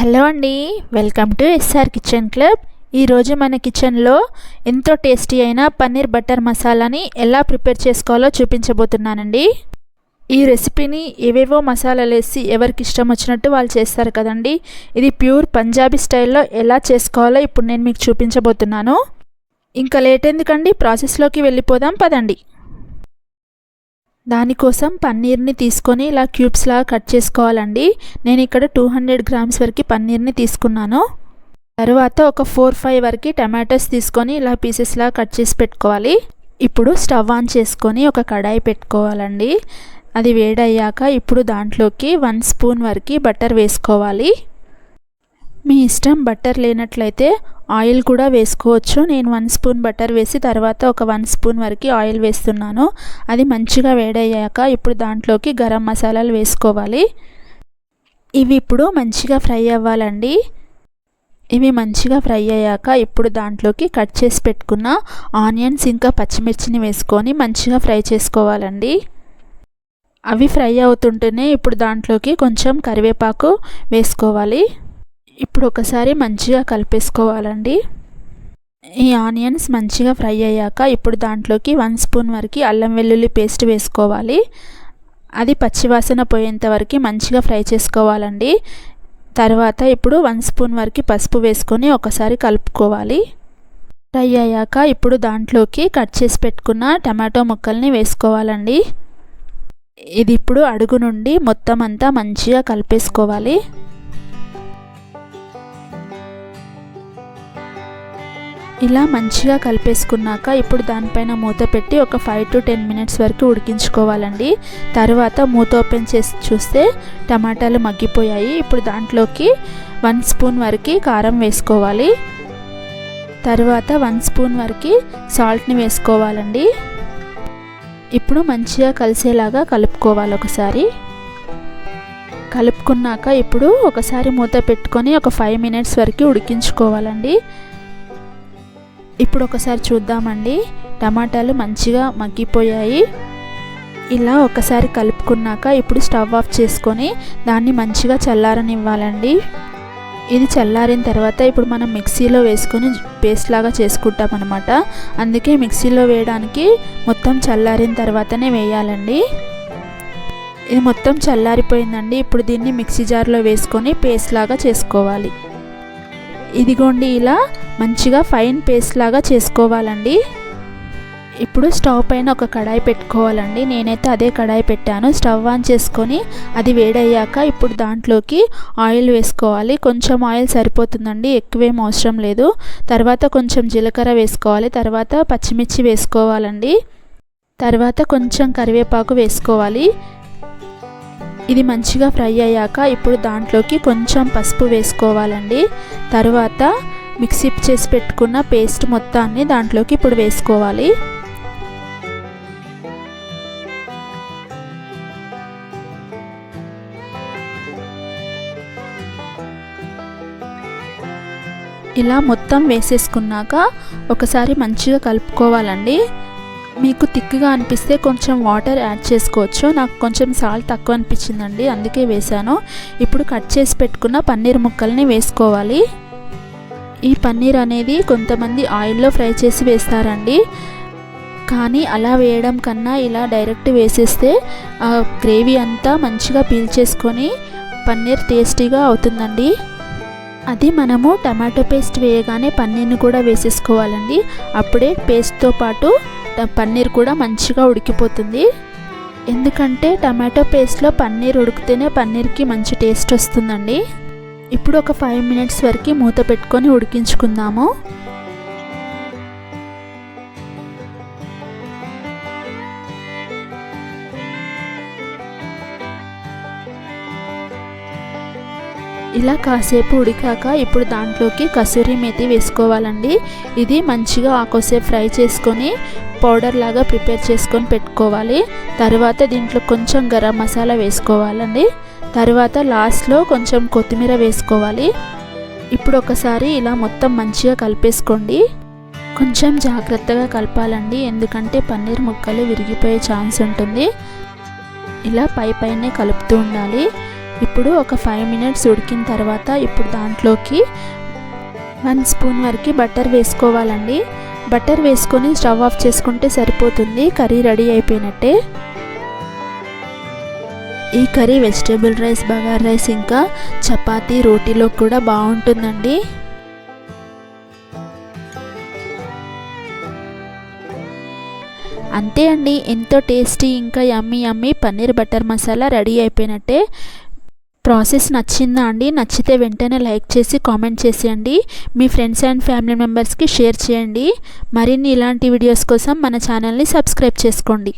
Hello అండి welcome to SR kitchen club. ఈరోజు మన కిచెన్లో ఎంతో టేస్టీ అయిన పన్నీర్ బటర్ మసాలాని ఎలా ప్రిపేర్ చేసుకోవాలో చూపించబోతున్నానండి. ఈ రెసిపీని ఏవేవో మసాలాలు వేసి ఎవరికి ఇష్టం వచ్చినట్టు వాళ్ళు చేస్తారు కదండి. ఇది ప్యూర్ పంజాబీ స్టైల్లో ఎలా చేసుకోవాలో ఇప్పుడు నేను మీకు చూపించబోతున్నాను. ఇంకా లేట్ ఎందుకండి? ప్రాసెస్లోకి వెళ్ళిపోదాం పదండి. దానికోసం పన్నీర్ని తీసుకొని ఇలా క్యూబ్స్ లాగా కట్ చేసుకోవాలండి. నేను ఇక్కడ టూ హండ్రెడ్ గ్రామ్స్ వరకు పన్నీర్ని తీసుకున్నాను. తర్వాత ఒక ఫోర్ ఫైవ్ వరకు టమాటోస్ తీసుకొని ఇలా పీసెస్ లాగా కట్ చేసి పెట్టుకోవాలి. ఇప్పుడు స్టవ్ ఆన్ చేసుకొని ఒక కడాయి పెట్టుకోవాలండి. అది వేడయ్యాక ఇప్పుడు దాంట్లోకి వన్ స్పూన్ వరకు బటర్ వేసుకోవాలి. మీ ఇష్టం బటర్ లేనట్లయితే ఆయిల్ కూడా వేసుకోవచ్చు. నేను వన్ స్పూన్ బటర్ వేసి తర్వాత ఒక వన్ స్పూన్ వరకు ఆయిల్ వేస్తున్నాను. అది మంచిగా వేడయ్యాక ఇప్పుడు దాంట్లోకి గరం మసాలాలు వేసుకోవాలి. ఇవి ఇప్పుడు మంచిగా ఫ్రై అవ్వాలండి. ఇవి మంచిగా ఫ్రై అయ్యాక ఇప్పుడు దాంట్లోకి కట్ చేసి పెట్టుకున్న ఆనియన్స్ ఇంకా పచ్చిమిర్చిని వేసుకొని మంచిగా ఫ్రై చేసుకోవాలండి. అవి ఫ్రై అవుతుంటేనే ఇప్పుడు దాంట్లోకి కొంచెం కరివేపాకు వేసుకోవాలి. ఇప్పుడు ఒకసారి మంచిగా కలిపేసుకోవాలండి. ఈ ఆనియన్స్ మంచిగా ఫ్రై అయ్యాక ఇప్పుడు దాంట్లోకి వన్ స్పూన్ వరకు అల్లం వెల్లుల్లి పేస్ట్ వేసుకోవాలి. అది పచ్చివాసన పోయేంత వరకు మంచిగా ఫ్రై చేసుకోవాలండి. తర్వాత ఇప్పుడు వన్ స్పూన్ వరకు పసుపు వేసుకొని ఒకసారి కలుపుకోవాలి. ఫ్రై అయ్యాక ఇప్పుడు దాంట్లోకి కట్ చేసి పెట్టుకున్న టమాటో ముక్కల్ని వేసుకోవాలండి. ఇది ఇప్పుడు అడుగు నుండి మొత్తం అంతా మంచిగా కలిపేసుకోవాలి. ఇలా మంచిగా కలిపేసుకున్నాక ఇప్పుడు దానిపైన మూత పెట్టి ఒక ఫైవ్ టు టెన్ మినిట్స్ వరకు ఉడికించుకోవాలండి. తర్వాత మూత ఓపెన్ చేసి చూస్తే టమాటాలు మగ్గిపోయాయి. ఇప్పుడు దాంట్లోకి వన్ స్పూన్ వరకు కారం వేసుకోవాలి. తర్వాత వన్ స్పూన్ వరకు సాల్ట్ని వేసుకోవాలండి. ఇప్పుడు మంచిగా కలిసేలాగా కలుపుకోవాలి ఒకసారి. కలుపుకున్నాక ఇప్పుడు ఒకసారి మూత పెట్టుకొని ఒక ఫైవ్ మినిట్స్ వరకు ఉడికించుకోవాలండి. ఇప్పుడు ఒకసారి చూద్దామండి. టమాటాలు మంచిగా మగ్గిపోయాయి. ఇలా ఒకసారి కలుపుకున్నాక ఇప్పుడు స్టవ్ ఆఫ్ చేసుకొని దాన్ని మంచిగా చల్లారనివ్వాలండి. ఇది చల్లారిన తర్వాత ఇప్పుడు మనం మిక్సీలో వేసుకొని పేస్ట్ లాగా చేసుకుంటాం అనమాట అందుకే మిక్సీలో వేయడానికి మొత్తం చల్లారిన తర్వాతనే వేయాలండి. ఇది మొత్తం చల్లారిపోయిందండి. ఇప్పుడు దీన్ని మిక్సీ జార్లో వేసుకొని పేస్ట్ లాగా చేసుకోవాలి. ఇదిగోండి ఇలా మంచిగా ఫైన్ పేస్ట్ లాగా చేసుకోవాలండి. ఇప్పుడు స్టవ్ పైన ఒక కడాయి పెట్టుకోవాలండి. నేనైతే అదే కడాయి పెట్టాను. స్టవ్ ఆన్ చేసుకొని అది వేడయ్యాక ఇప్పుడు దాంట్లోకి ఆయిల్ వేసుకోవాలి. కొంచెం ఆయిల్ సరిపోతుందండి ఎక్కువేం అవసరం లేదు. తర్వాత కొంచెం జీలకర్ర వేసుకోవాలి. తర్వాత పచ్చిమిర్చి వేసుకోవాలండి. తర్వాత కొంచెం కరివేపాకు వేసుకోవాలి. ఇది మంచిగా ఫ్రై అయ్యాక ఇప్పుడు దాంట్లోకి కొంచెం పసుపు వేసుకోవాలండి. తర్వాత మిక్సీ చేసి పెట్టుకున్న పేస్ట్ మొత్తాన్ని దాంట్లోకి ఇప్పుడు వేసుకోవాలి. ఇలా మొత్తం వేసేసుకున్నాక ఒకసారి మంచిగా కలుపుకోవాలండి. మీకు థిక్గా అనిపిస్తే కొంచెం వాటర్ యాడ్ చేసుకోవచ్చు. నాకు కొంచెం సాల్ట్ తక్కువ అనిపించిందండి అందుకే వేసాను ఇప్పుడు కట్ చేసి పెట్టుకున్న పన్నీర్ ముక్కల్ని వేసుకోవాలి. ఈ పన్నీర్ అనేది కొంతమంది ఆయిల్లో ఫ్రై చేసి వేస్తారండి. కానీ అలా వేయడం కన్నా ఇలా డైరెక్ట్ వేసేస్తే ఆ గ్రేవీ అంతా మంచిగా పీల్చేసుకొని పన్నీర్ టేస్టీగా అవుతుందండి. అది మనము టమాటో పేస్ట్ వేయగానే పన్నీర్ని కూడా వేసేసుకోవాలండి. అప్పుడే పేస్ట్తో పాటు పన్నీర్ కూడా మంచిగా ఉడికిపోతుంది. ఎందుకంటే టమాటో పేస్ట్లో పన్నీర్ ఉడికితేనే పన్నీర్కి మంచి టేస్ట్ వస్తుందండి. ఇప్పుడు ఒక ఫైవ్ మినిట్స్ వరకు మూత పెట్టుకొని ఉడికించుకుందాము. ఇలా కాసేపు ఉడికాక ఇప్పుడు దాంట్లోకి కసూరి మెతి వేసుకోవాలండి. ఇది మంచిగా ఆకోసేపు ఫ్రై చేసుకొని పౌడర్ లాగా ప్రిపేర్ చేసుకొని పెట్టుకోవాలి. తర్వాత దీంట్లో కొంచెం గరం మసాలా వేసుకోవాలండి. తర్వాత లాస్ట్లో కొంచెం కొత్తిమీర వేసుకోవాలి. ఇప్పుడు ఒకసారి ఇలా మొత్తం మంచిగా కలిపేసుకోండి. కొంచెం జాగ్రత్తగా కలపాలండి ఎందుకంటే పన్నీర్ ముక్కలు విరిగిపోయే ఛాన్స్ ఉంటుంది. ఇలా పై పైనే కలుపుతూ ఉండాలి. ఇప్పుడు ఒక ఫైవ్ మినిట్స్ ఉడికిన తర్వాత ఇప్పుడు దాంట్లోకి వన్ స్పూన్ వరకు బటర్ వేసుకోవాలండి. బటర్ వేసుకొని స్టవ్ ఆఫ్ చేసుకుంటే సరిపోతుంది. కర్రీ రెడీ అయిపోయినట్టే. ఈ curry vegetable rice bagara rice ఇంకా చపాతీ రోటీలో కూడా బాగుంటుందండి. అంతే అండి. ఎంతో టేస్టీ ఇంకా yummy yummy paneer butter masala ready అయిపోయినట్టే. ప్రాసెస్ నచ్చిందా అండి? నచ్చితే వెంటనే లైక్ చేసి కామెంట్ చేసేయండి. మీ ఫ్రెండ్స్ అండ్ ఫ్యామిలీ మెంబర్స్కి షేర్ చేయండి. మరిన్ని ఇలాంటి వీడియోస్ కోసం మన ఛానల్ని సబ్స్క్రైబ్ చేసుకోండి.